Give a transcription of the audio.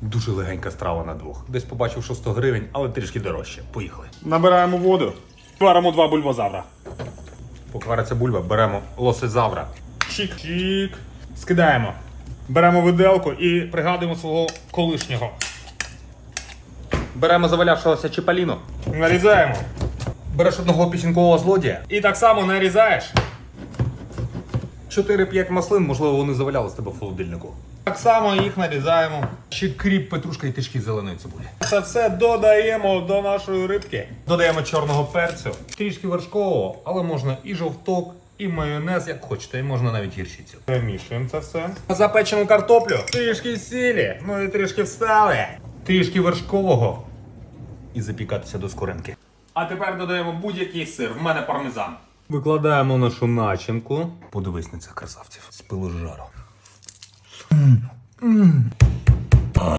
Дуже легенька страва на двох. Десь побачив, що 100 гривень, але трішки дорожче. Поїхали. Набираємо воду. Варимо два бульбозавра. Поки вариться бульба, беремо лосезавра. Чик-чик. Скидаємо. Беремо виделку і пригадуємо свого колишнього. Беремо завалявшогося чіпаліно. Нарізаємо. Береш одного пісінкового злодія. І так само нарізаєш. 4-5 маслин, можливо, вони завалялись тебе в холодильнику. Так само їх нарізаємо. Ще кріп, петрушка і тишки зеленої цибулі. Це все додаємо до нашої рибки. Додаємо чорного перцю, трішки вершкового, але можна і жовток, і майонез, як хочете, і можна навіть гірчицю. Перемішуємо це все. Запечену картоплю, Трішки сілі, ну і трішки встали. трішки вершкового і запікатися до скоринки. А тепер додаємо будь-який сир. В мене пармезан. Викладаємо нашу начинку. Подивись на цих красавців з пилу жару.